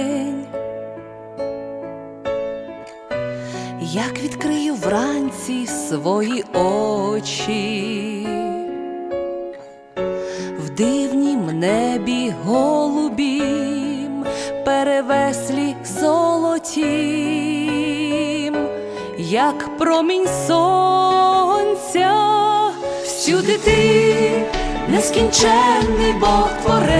день. Як відкрию вранці свої очі, в дивнім небі голубім, перевеслі золотім, як промінь сонця, всюди ти нескінченний Бог Творець,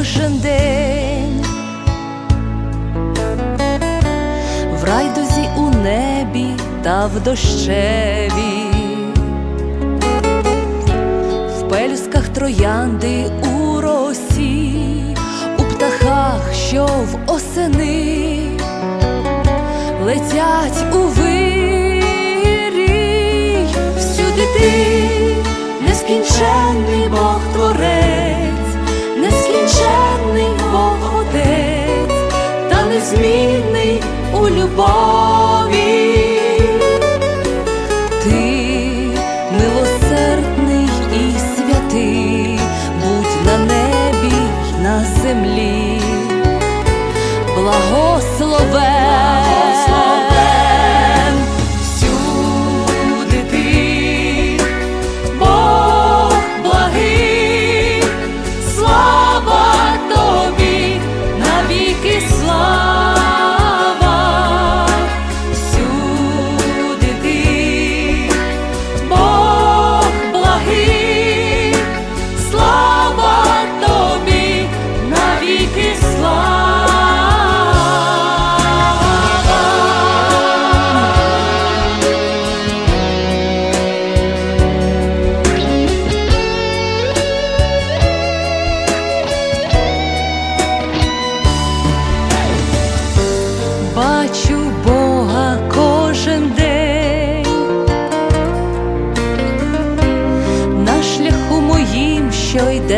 кожен день, в райдузі у небі та в дощеві, в пелюсках троянди у незмінний у любові.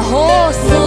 horse.